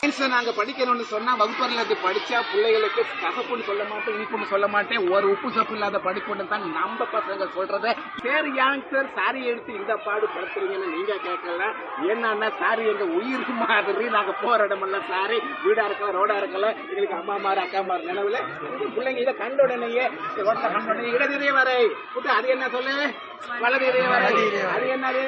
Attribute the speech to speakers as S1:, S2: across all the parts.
S1: சயின்ஸ்ல நாங்க படிக்கணும்னு சொன்னா வகுப்பறையில இருந்து படிச்சா பிள்ளைகளுக்கு கசப்புன்னு சொல்ல மாட்டேன் இனிப்புன்னு சொல்ல மாட்டேன். ஒரு உப்பு சப்பு இல்லாத படிப்புன்னு தான் நம்ம பசங்க சொல்றத சரி யாங் சார் சாரி எடுத்து இந்த பாடு படுத்துறீங்கன்னு நீங்க கேட்கல. என்னன்னா சாரி எங்க உயிர் மாதிரி நாங்க போற இடமெல்லாம் சாரி வீடா இருக்கலாம் ரோடா இருக்கல எங்களுக்கு அம்மா மாறு அக்கா மாறு நிலவுல பிள்ளைங்க இதை கண்ட உடனேயே ரோட்ல கண்ட உடனே இடதிரிய வரை அது என்ன சொல்லு? வலது இதய வரை அது என்னது?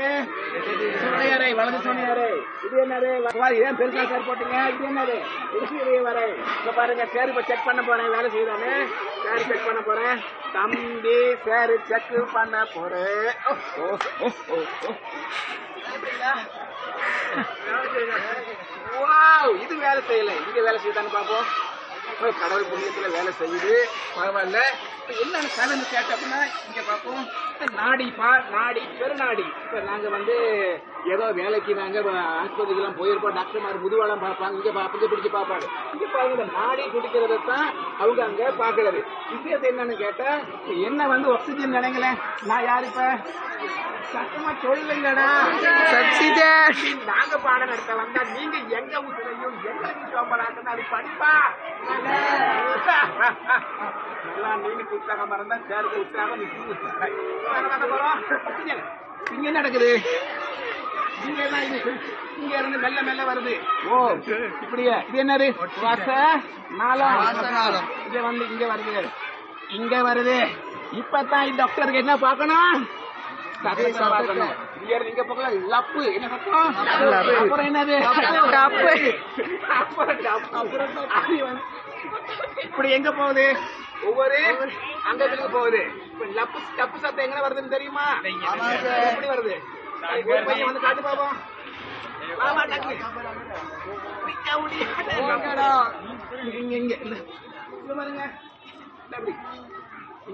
S1: சோனையரை வலது சோனையரை. இது என்னது? வா, ஏன் பெருசா சார் போட்டீங்க? இது என்னது? இடது இதய வரை. இப்ப பாருங்க சேர் இப்ப செக் பண்ண போறேன் வேலை செய்தானே சேர் செக் பண்ண போறேன். தம்பி சேரு செக் பண்ண போறேன். வாவ் இது வேலை செய்யல. இங்க வேலை செய்யுதான்னு பாப்போம் கடவுள் புண்ணியத்துல வேலை செய்யுது. பரவாயில்ல. இப்ப என்னன்னு கலந்து கேட்ட அப்படின்னா இங்க பார்ப்போம். நாடி பா நாடி பெருநாடி. இப்ப நாங்க வந்து ஏதோ வேலைக்கு நாங்க ஆஸ்பத்திரிக்கெல்லாம் போயிருப்போம். டாக்டர்மார் முதுவாளம் பார்ப்பாங்க. இங்க பாப்பங்க பிடிச்சு பார்ப்பாங்க இங்க பாருங்க இந்த நாடி துடிக்கிறத தான் அவங்க அங்க பாக்குறது விஷயத்தை என்னன்னு கேட்டா என்ன வந்து ஆக்சிஜன் நினைங்களேன் நான் யாரு இப்ப? சத்தமா சொல்லுங்கடா. நாங்க பாடம் நடத்த வந்தா நீங்க எங்க ஊத்துறையும் எங்களுக்கு சோம்பலாக்குன்னு அது படிப்பா. நல்லா நீங்க உற்சாகமா இருந்தா சேருக்கு உற்சாகம் இங்க என்ன நடக்குது? இங்க என்ன இது? இங்க இருந்து மெல்ல மெல்ல வருது. ஓ. இப்படியே. இது என்னது? வாச நாளம் இது வந்து இங்க வருது. இங்க வருது. இப்பதான் டாக்டருக்கு என்ன பார்க்கணும்? சத்தம் அப்புறம் என்னது? டப்பு அப்புறம் டப்பு அது வந்து இப்படி எங்க போகுது? ஒவ்வொரு அங்கத்துக்கு போகுது. லப்பு டப்பு சத்தம் எங்க வருதுன்னு தெரியுமா? எப்படி வருது? ஒரு பையன் வந்து காட்டு பாப்போம். வாமா டக்கு. இங்க இங்க. இந்த இங்க பாருங்க இந்த அப்படி. இங்க. ஓ,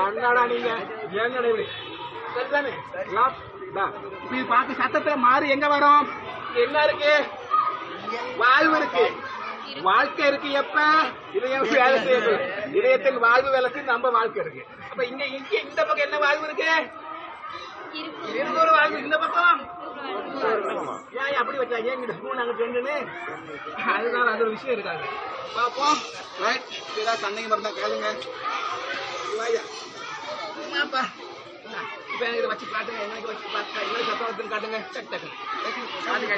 S1: என்னடா நீங்க? என்னடா இப்படி சரிதானே? பார்க்க சத்தத்துல மாறி எங்க வரும்? என்ன இருக்கு? வாழ்வு இருக்கு. வாழ்க்கை இருக்கு எப்ப? இதயம் வேலை செய்யுது இதயத்தில் வாழ்வு வேலை செய்து நம்ம வாழ்க்கை இருக்கு. அப்ப இங்க இங்க இந்த பக்கம் என்ன வாழ்வு இருக்கு? இருக்கு ஒரு வாழ்வு. இந்த பக்கம்? ஏன் அப்படி வச்சாங்க இங்கிட்ட ஸ்பூன் அங்கிட்டு ரெண்டுன்னு அதனால அது ஒரு விஷயம் இருக்காது. பாப்போம். ரைட் ஏதாவது சண்டைங்க இருந்தா கேளுங்க. வாயா. என்னப்பா? இப்ப இதை வச்சு காட்டுங்க எங்களுக்கு வச்சு பார்த்தா எங்களுக்கு சத்தம் வருதுன்னு காட்டுங்க. டக்கு டக்கு. காட்டுங்க